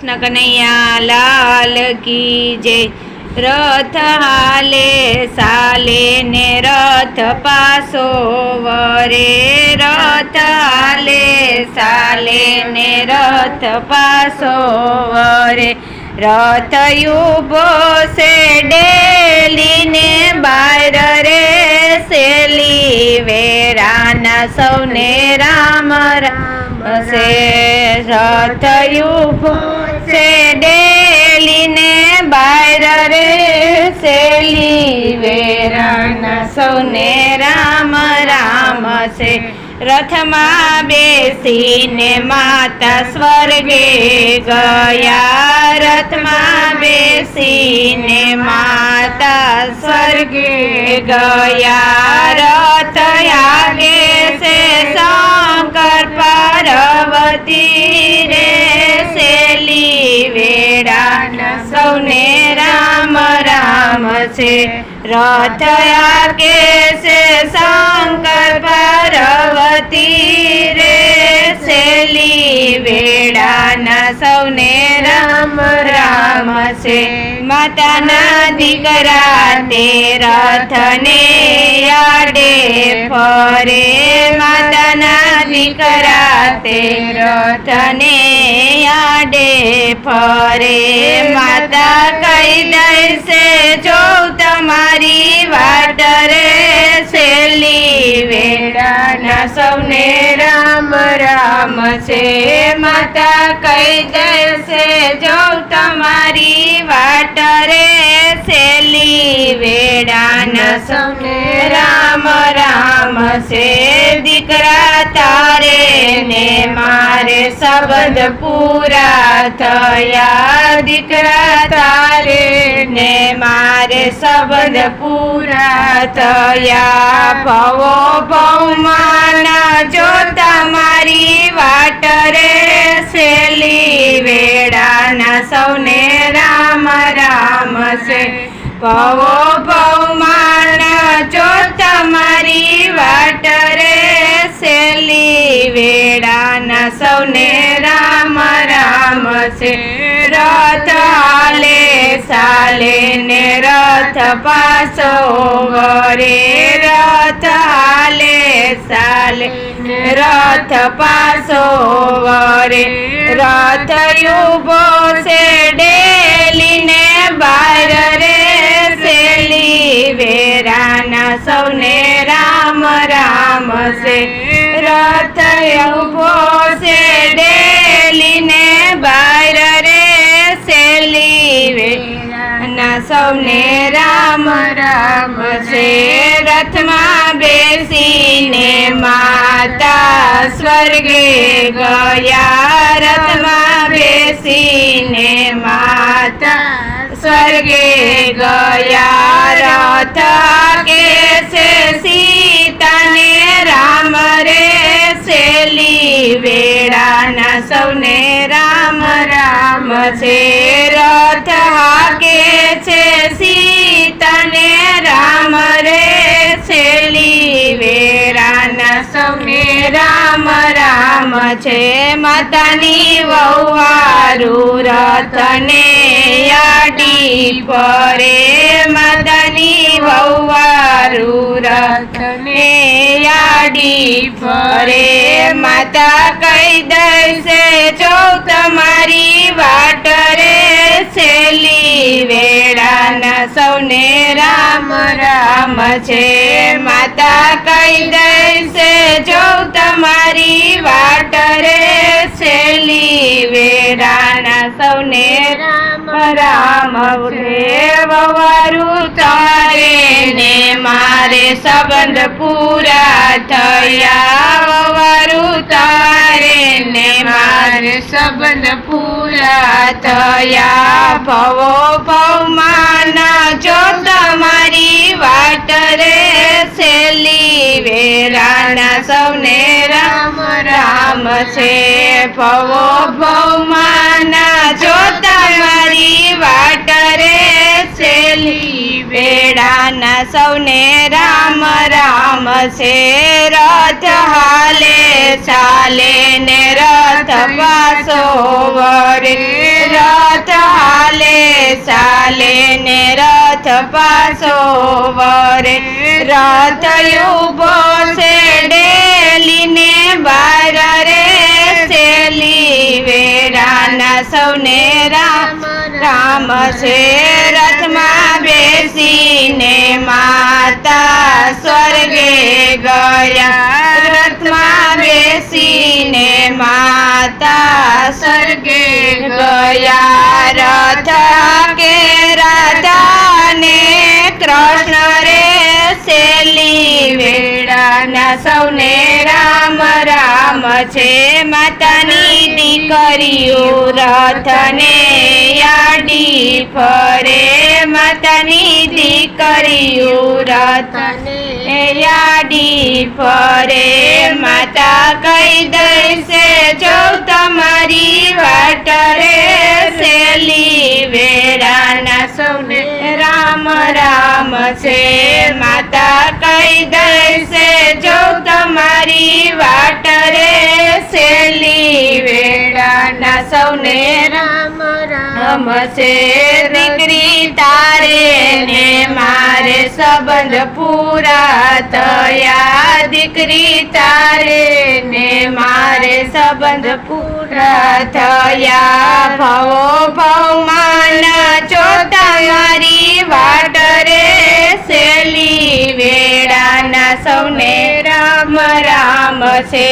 કૃષ્ણ કનૈયા લાલ કી જય રથ હાલે સાલે ને રથ પાસો વરે રથ હાલે સાલે ને રથ પાસો વરે રથ યુભો સે ડેલી ને બાર રે, સેલી વેરાના સૌને રામ રામ. સે થયું છે ડેલીને બાર રે સેલી વેરાના સૌને રામ રામ છે રથમાં બેસીને માતા સ્વર્ગે ગયા રથમાં બેસીને માતા સ્વર્ગે ગયા છે. રથયા કે છે શંકર પાર્વતી રે શેલી વેડાના સૌને રામ રામ છે. માતાના દીકરા તે રથને આડે ફરે. માતાના દીકરા તે રથને આડે ફરે. માતા કહી દઈશે જો તમારી વાટ રે સેલી વેડાના સૌને રામ રામ છે. માતા કહી દેશે જો તમારી વાટ રે સેલી વેડાના સૌને રામ રામ છે દીકરા તારે ને મારે સંબંધ પૂરા થયા. દીકરા તારે ને મારે સંબંધ પૂરા થયા. ભવો ભવમાના જોતા મારી વાટ રે શેલી વેડાના સૌને રામ રામ છે. ભવો ભવમાના જો તમારી વાટ રે શેલી વેડાના સૌને રામ રામ છે. રથ હાલે સાલે ને રથ પાસો વરે રથ હાલે સાલે રથ પાસો વરે રથ યુભો છે ડેલી ને બાર રે. સેલી વેરાના સૌને રામ રામ છે રથ ઊભો છે ડેલી ને બાર રે સેલી વે ના સૌને રામ રામ છે રથમાં બેસીને માતા સ્વર્ગે ગયા. રથમાં બેસીને માતા સ્વર્ગે ગયા. રથ કે છે સીતાને રામ રે શેલી વેળાના સૌને રામ રામ છે, રથ હાકે છે, સીતાને રામ રે શેલી વેળાના સૌને રામ રામ છે, માતાની વહુવારું રથને યાડી પરે મદની વહુવારું રથને યાડી પરે માતા કહી દઈશે જો તમારી વાટ રે શેલી વેળાના સૌને રામ રામ છે. માતા કહી દઈશે જો તમારી વાટ રે શેલી વેળાના સૌને રામ રામ રે વવારું તારે ને મારે સંબંધ પૂરા થયા. વારું તારે ને મારે સંબંધ પૂરા થયા. ભવો ભવમાના જો તમારી વાટ રે શેલી વેરાણા સૌને રામ રામ છે. ભવો ભવમાના જો તમારી વાટ રે શેલી વેડાના સૌને રામ રામ છે, રથ હાલે, ચાલે ને રથ પાસો વરે. ચાલે ને રથ પાસો વરે. રથ યુભો છે, ડેલીને બાર રે સેલી. વેરાના સૌને રામ રામ છે, રથમાં બેસીને માતા સ્વર્ગે ગયા. રથમાં બેસીને માતા સ્વર્ગે ગયા. રથ કે રાધાને કૃષ્ણ રે શેલી વેળાના સૌને રામ રામ છે માતાની દીકરીઓ. રથને યાડી ફરે માતાની દીકરીઓ રથને યાડી ફરે માતા કઈ દઈશે? જો તમારી વાટ રે રામ રામ છે. માતા કઈ દઈશે જો તમારી વાટ રે સેલી વેળાના સૌને રામ રામ છે. દીકરી તારે ને મારે સંબંધ પૂરા થયા દીકરી તારે ને મારે સંબંધ પૂરા થયા. ભવો ભવમાન ચોતા મારી વાટ રે. શેલી વેળાના સૌને રામ રામ છે.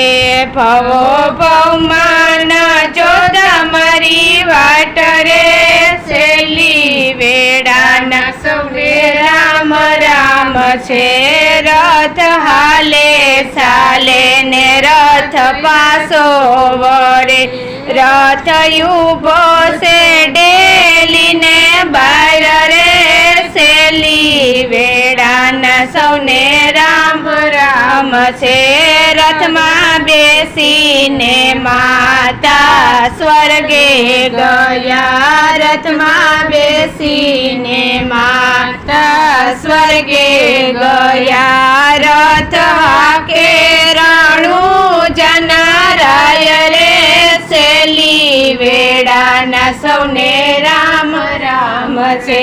ભવો ભવમાન ચોદા મારી વાટ રે. સેલી વેળાના સૌને રામ રામ છે. રથ હાલે ચાલે ને રથ પાસો વરે રથ યુભો છે ડેલીને બાર રે. શેલી વેળાના સૌને રામ રામ છે. રથમાં બેસીને માતા સ્વર્ગે ગયા. રથમાં બેસીને માતા સ્વર્ગે ગયા. રથ કે રણુ જનારાય રે શેલી વેડાના સૌને રામ રામ છે.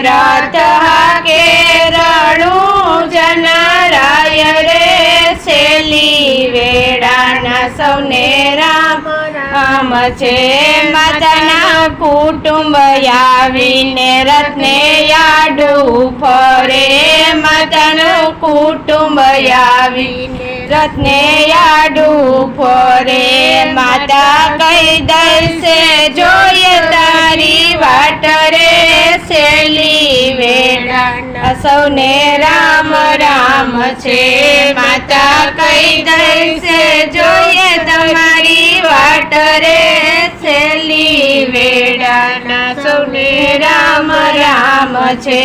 રથ કે રણુ જનારાય રે શેલી વેળાના સૌને રામ રામ છે. માતાના કુટુંબ આવીને રત્ને યાડું ફરે. માતાનું કુટુંબ આવીને રથને યાડું ફરે. માતા કઈ દઈશે જોઈએ તારી વાટ રે શેલી વેળા સૌને રામ રામ છે. માતા કઈ દઈશે? જોઈએ તમારી વાટ રે શેલી વેળા સૌને રામ રામ છે.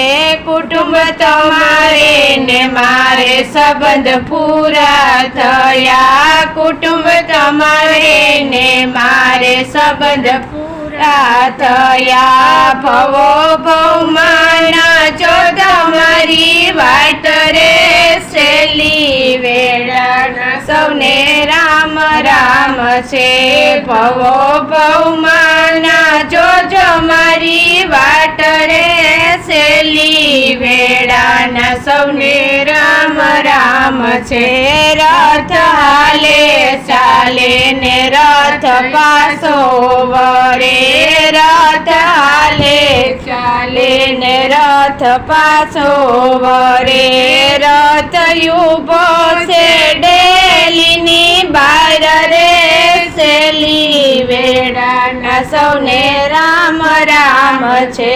કુટુંબ તમારે ને મારે સંબંધ પૂરા થયા. કુટુંબ તમારે ને મારે સંબંધ પૂરા થયા ભવો ભૌમાના ચોદ મારી વાટ રે શેલી વેળાના સૌને રામ રામ છે. ભવો ભવમાના જોજો મારી વાટ રે સેલી વેડાના સૌને રામ રામ છે. રથ હાલે, ચાલે ને રથ પાસો વરે રથ હાલે, ચાલે ને રથ પાસો વરે રથ યુભો છે, ડેલીની બાર રે. શેલી વેડાના સૌને રામ રામ છે.